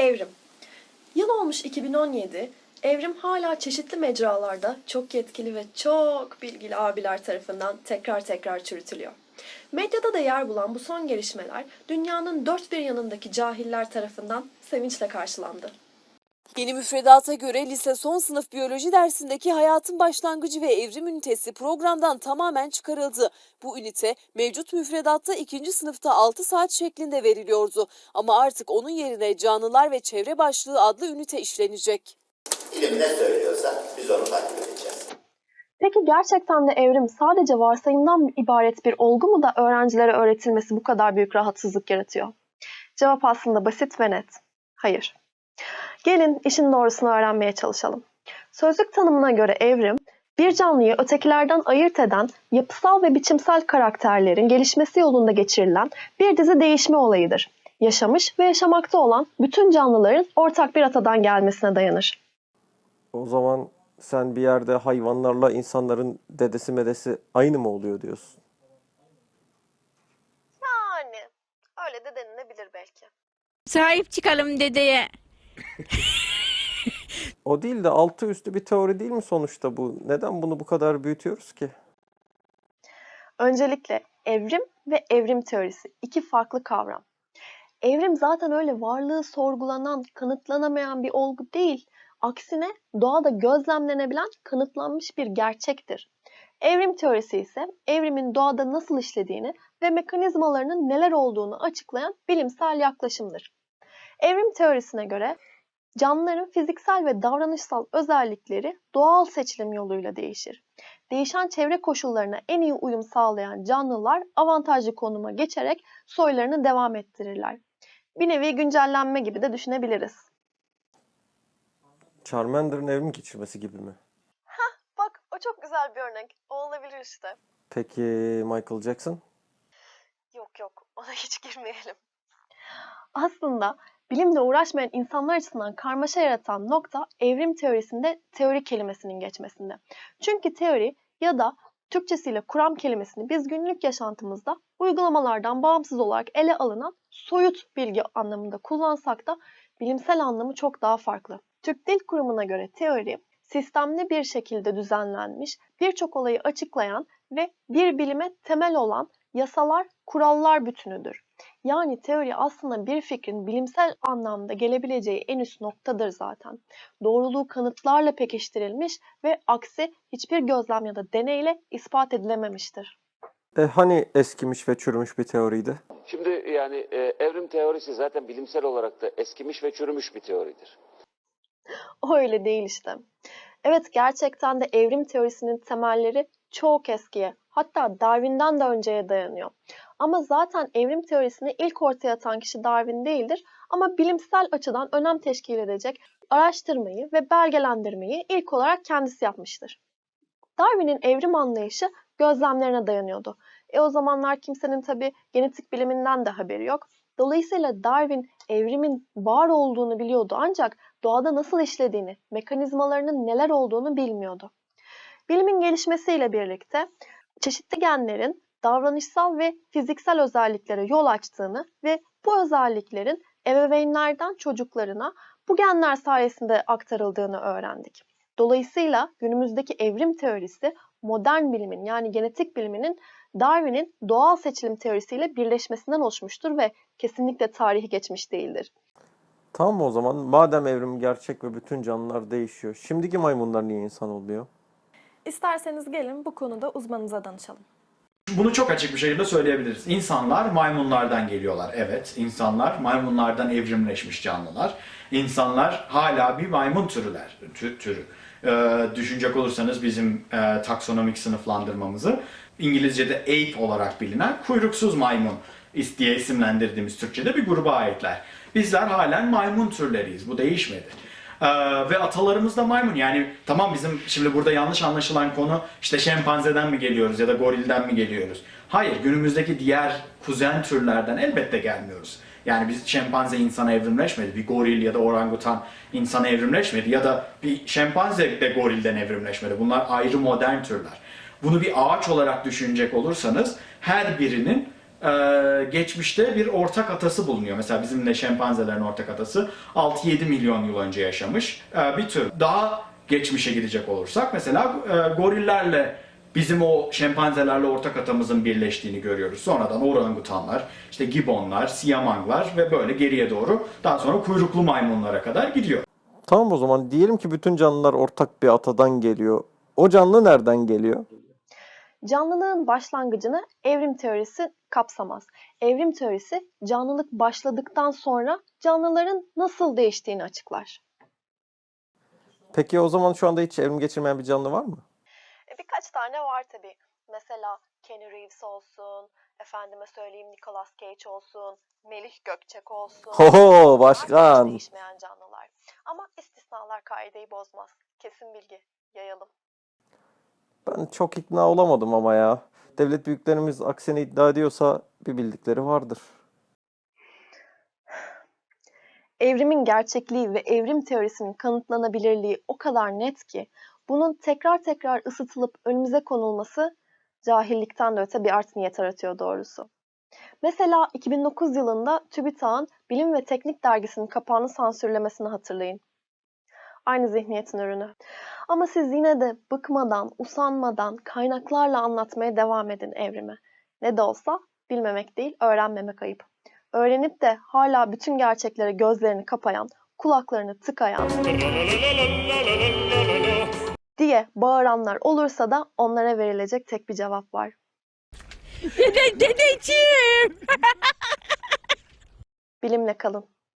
Evrim. Yıl olmuş 2017. Evrim hala çeşitli mecralarda çok yetkili ve çok bilgili abiler tarafından tekrar tekrar çürütülüyor. Medyada da yer bulan bu son gelişmeler dünyanın dört bir yanındaki cahiller tarafından sevinçle karşılandı. Yeni müfredata göre lise son sınıf biyoloji dersindeki hayatın başlangıcı ve evrim ünitesi programdan tamamen çıkarıldı. Bu ünite mevcut müfredatta ikinci sınıfta 6 saat şeklinde veriliyordu. Ama artık onun yerine canlılar ve çevre başlığı adlı ünite işlenecek. İlim ne söylüyorsa biz onu takip edeceğiz. Peki gerçekten de evrim sadece varsayımdan ibaret bir olgu mu da öğrencilere öğretilmesi bu kadar büyük rahatsızlık yaratıyor? Cevap aslında basit ve net. Hayır. Gelin işin doğrusunu öğrenmeye çalışalım. Sözlük tanımına göre evrim, bir canlıyı ötekilerden ayırt eden yapısal ve biçimsel karakterlerin gelişmesi yolunda geçirilen bir dizi değişme olayıdır. Yaşamış ve yaşamakta olan bütün canlıların ortak bir atadan gelmesine dayanır. O zaman sen bir yerde hayvanlarla insanların dedesi medesi aynı mı oluyor diyorsun? Yani öyle de denilebilir belki. Sahip çıkalım dedeye. O değil de altı üstü bir teori değil mi sonuçta bu? Neden bunu bu kadar büyütüyoruz ki? Öncelikle evrim ve evrim teorisi iki farklı kavram. Evrim zaten öyle varlığı sorgulanan, kanıtlanamayan bir olgu değil. Aksine doğada gözlemlenebilen, kanıtlanmış bir gerçektir. Evrim teorisi ise evrimin doğada nasıl işlediğini ve mekanizmalarının neler olduğunu açıklayan bilimsel yaklaşımdır. Evrim teorisine göre canlıların fiziksel ve davranışsal özellikleri doğal seçilim yoluyla değişir. Değişen çevre koşullarına en iyi uyum sağlayan canlılar avantajlı konuma geçerek soylarını devam ettirirler. Bir nevi güncellenme gibi de düşünebiliriz. Charmander'ın evrim geçirmesi gibi mi? Bak o çok güzel bir örnek. O olabilir işte. Peki Michael Jackson? Yok yok ona hiç girmeyelim. Aslında bilimle uğraşmayan insanlar açısından karmaşa yaratan nokta evrim teorisinde teori kelimesinin geçmesinde. Çünkü teori ya da Türkçesiyle kuram kelimesini biz günlük yaşantımızda uygulamalardan bağımsız olarak ele alınan soyut bilgi anlamında kullansak da bilimsel anlamı çok daha farklı. Türk Dil Kurumu'na göre teori, sistemli bir şekilde düzenlenmiş, birçok olayı açıklayan ve bir bilime temel olan yasalar, kurallar bütünüdür. Yani teori aslında bir fikrin bilimsel anlamda gelebileceği en üst noktadır zaten. Doğruluğu kanıtlarla pekiştirilmiş ve aksi hiçbir gözlem ya da deneyle ispat edilememiştir. E hani eskimiş ve çürümüş bir teoriydi? Şimdi yani e, evrim teorisi zaten bilimsel olarak da eskimiş ve çürümüş bir teoridir. O öyle değil işte. Evet gerçekten de evrim teorisinin temelleri çok eskiye hatta Darwin'den de önceye dayanıyor. Ama zaten evrim teorisini ilk ortaya atan kişi Darwin değildir ama bilimsel açıdan önem teşkil edecek araştırmayı ve belgelendirmeyi ilk olarak kendisi yapmıştır. Darwin'in evrim anlayışı gözlemlerine dayanıyordu. E o zamanlar kimsenin tabi genetik biliminden de haberi yok. Dolayısıyla Darwin evrimin var olduğunu biliyordu ancak doğada nasıl işlediğini, mekanizmalarının neler olduğunu bilmiyordu. Bilimin gelişmesiyle birlikte çeşitli genlerin davranışsal ve fiziksel özelliklere yol açtığını ve bu özelliklerin ebeveynlerden çocuklarına bu genler sayesinde aktarıldığını öğrendik. Dolayısıyla günümüzdeki evrim teorisi modern bilimin yani genetik biliminin Darwin'in doğal seçilim teorisiyle birleşmesinden oluşmuştur ve kesinlikle tarihi geçmiş değildir. Tamam o zaman madem evrim gerçek ve bütün canlılar değişiyor. Şimdiki maymunlar niye insan oluyor? İsterseniz gelin bu konuda uzmanınıza danışalım. Bunu çok açık bir şekilde söyleyebiliriz. İnsanlar maymunlardan geliyorlar. Evet, insanlar maymunlardan evrimleşmiş canlılar. İnsanlar hala bir maymun türüler, tü- türü. Ee, düşünecek olursanız bizim e, taksonomik sınıflandırmamızı İngilizce'de ape olarak bilinen kuyruksuz maymun diye isimlendirdiğimiz Türkçe'de bir gruba aitler. Bizler halen maymun türleriyiz. Bu değişmedi. Ee, ve atalarımız da maymun. Yani tamam bizim şimdi burada yanlış anlaşılan konu işte şempanzeden mi geliyoruz ya da gorilden mi geliyoruz? Hayır günümüzdeki diğer kuzen türlerden elbette gelmiyoruz. Yani biz şempanze insana evrimleşmedi. Bir goril ya da orangutan insana evrimleşmedi. Ya da bir şempanze de gorilden evrimleşmedi. Bunlar ayrı modern türler. Bunu bir ağaç olarak düşünecek olursanız her birinin e, geçmişte bir ortak atası bulunuyor. Mesela bizimle şempanzelerin ortak atası 6-7 milyon yıl önce yaşamış e, bir tür. Daha geçmişe gidecek olursak mesela e, gorillerle bizim o şempanzelerle ortak atamızın birleştiğini görüyoruz. Sonradan orangutanlar, işte gibbonlar, siyamanglar ve böyle geriye doğru daha sonra kuyruklu maymunlara kadar gidiyor. Tamam o zaman diyelim ki bütün canlılar ortak bir atadan geliyor. O canlı nereden geliyor? Canlılığın başlangıcını evrim teorisi kapsamaz. Evrim teorisi canlılık başladıktan sonra canlıların nasıl değiştiğini açıklar. Peki o zaman şu anda hiç evrim geçirmeyen bir canlı var mı? E, birkaç tane var tabii. Mesela Kenny Reeves olsun, efendime söyleyeyim Nicolas Cage olsun, Melih Gökçek olsun. Ho başkan. değişmeyen canlılar. Ama istisnalar kaideyi bozmaz. Kesin bilgi yayalım. Ben çok ikna olamadım ama ya. Devlet büyüklerimiz aksini iddia ediyorsa bir bildikleri vardır. Evrimin gerçekliği ve evrim teorisinin kanıtlanabilirliği o kadar net ki bunun tekrar tekrar ısıtılıp önümüze konulması cahillikten de öte bir art niyet aratıyor doğrusu. Mesela 2009 yılında TÜBİTAK'ın Bilim ve Teknik dergisinin kapağını sansürlemesini hatırlayın. Aynı zihniyetin ürünü. Ama siz yine de bıkmadan, usanmadan kaynaklarla anlatmaya devam edin evrimi. Ne de olsa bilmemek değil, öğrenmemek ayıp. Öğrenip de hala bütün gerçeklere gözlerini kapayan, kulaklarını tıkayan diye bağıranlar olursa da onlara verilecek tek bir cevap var. Dede, dedeciğim. Bilimle kalın.